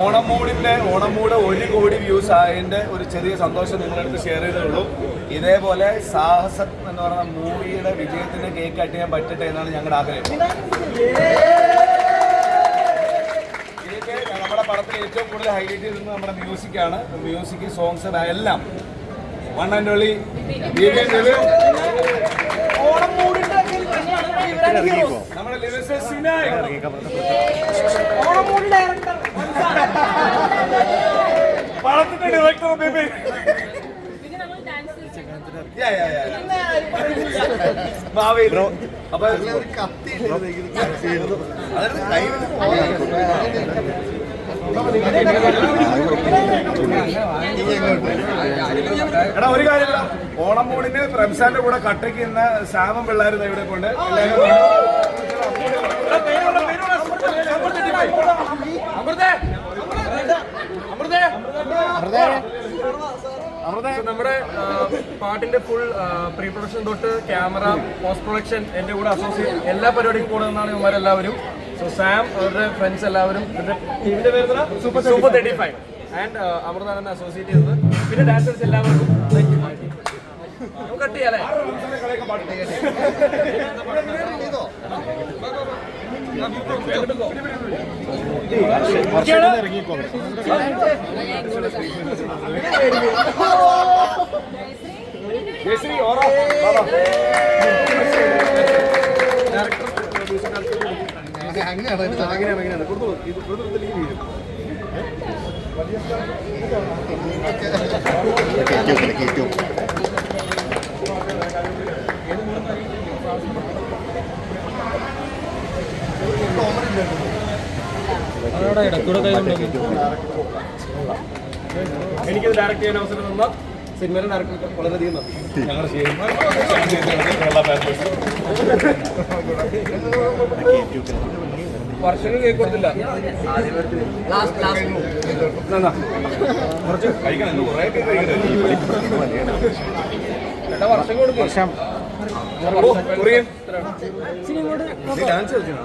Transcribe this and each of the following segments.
ഓണം ഓണമൂട് ഓണം മൂട് ഒരു കോടി വ്യൂസ് ആയതിന്റെ ഒരു ചെറിയ സന്തോഷം നിങ്ങളടുത്ത് ഷെയർ ചെയ്തുള്ളൂ ഇതേപോലെ സാഹസം എന്ന് പറയുന്ന മൂവിയുടെ വിജയത്തിന്റെ കേക്ക് കട്ട് ചെയ്യാൻ പറ്റട്ടെ എന്നാണ് ഞങ്ങളുടെ ആഗ്രഹം. ഇതൊക്കെ നമ്മുടെ പടത്തിൽ ഏറ്റവും കൂടുതൽ ഹൈലൈറ്റ് ചെയ്തിരുന്നത് നമ്മുടെ മ്യൂസിക്കാണ് മ്യൂസിക് സോങ്സ് എല്ലാം. വൺ ആൻഡ് ഒളി നമ്മുടെ ബേബി അതായത് കൈ എടാ ഒരു കാര്യമില്ല ഓണം മൂടിന് റംസാന്റെ കൂടെ കട്ടയ്ക്ക് ഇന്ന് സാമം പിള്ളേർ ഇവിടെ കൊണ്ട് നമ്മുടെ പാട്ടിന്റെ ഫുൾ പ്രീ പ്രൊഡക്ഷൻ തൊട്ട് ക്യാമറ പോസ്റ്റ് പ്രൊഡക്ഷൻ എന്റെ കൂടെ അസോസിയേറ്റ് എല്ലാ പരിപാടിക്കും കൂടെ നിന്നാണ് ഇവന്മാരെല്ലാവരും. സോ സാം അവരുടെ ഫ്രണ്ട്സ് എല്ലാവരും. ഇവരുടെ പേര് super super thirty five and അമൃതാണ് associate ചെയ്തത്. പിന്നെ ഡാൻസേഴ്സ് എല്ലാവർക്കും. നമുക്ക് കട്ട് ചെയ്യാം അല്ലേ ജയശ്രീ ഓറോ ബാബാ. എനിക്കിത് ഡയറക്റ്റ് ചെയ്യാൻ അവസരം തന്ന സിനിമയുടെ ഡയറക്ടർ വളരെയധികം നന്ദി. ഞങ്ങളുടെ വർഷങ്ങൾ കേക്ക് കൊടുത്തില്ല. കുറച്ച് കഴിക്കണം കുറേ ചേട്ടാ വർഷം കൊടുക്കും. വർഷം. ഡാൻസ് കളിക്കണോ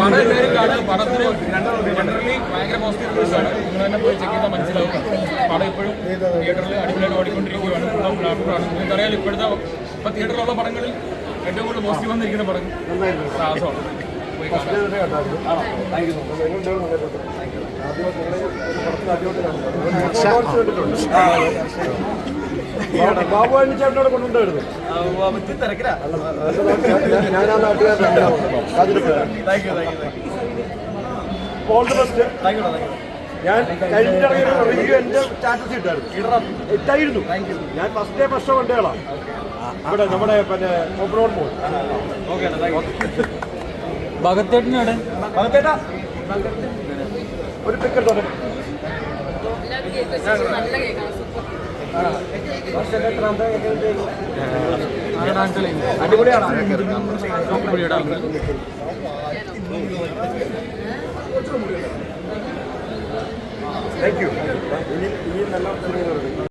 പടം എല്ലാവരും കാണുക പടത്തിന് ജനറലി ഭയങ്കര പോസിറ്റീവ് റിവ്യൂസ് ആണ്. നിങ്ങൾ തന്നെ പോയി ചെക്ക് ചെയ്താൽ മനസ്സിലാവും. പടം ഇപ്പോഴും തിയേറ്ററിൽ അടിപൊളിയായിട്ട് ഓടിക്കൊണ്ടിരിക്കുകയാണ്. ഫുള്ളും ലാപ്ടോപ്പാണ് നിങ്ങൾക്കറിയാലോ ഇപ്പോഴത്തെ ഇപ്പൊ തിയേറ്ററിലുള്ള പടങ്ങളിൽ ഏറ്റവും കൂടുതൽ പോസിറ്റീവ് വന്നിരിക്കുന്ന പടം സാഹസമാണ് പോയി കാണാം. ബാബുവാണി ചേട്ടനോട് കൊണ്ടുണ്ടായിരുന്നു ഞാൻ ആ നാട്ടുകാരനാണ് ഓൾ ദി ബെസ്റ്റ് ഞാൻ കഴിഞ്ഞിട്ടിറങ്ങിയ റിവ്യൂ എന്റെ സ്റ്റാറ്റസ് ഇട്ടായിരുന്നു. ഇട്ടായിരുന്നു. ഞാൻ ഫസ്റ്റ് ഡേ ഫസ്റ്റ് കൊണ്ടേളാ ഇവിടെ നമ്മുടെ പിന്നെ ഓപ്പറോഡ് മോൾ ഓക്കെ താങ്ക് യു ഭഗത്തേട്ടനോടെ ഭഗത്തേട്ടാ? ഒരു പിക്കറ്റ് തുടങ്ങി നല്ല സൂപ്പർ അടിപൊളിയാണ് താങ്ക് യു ഇനി നല്ല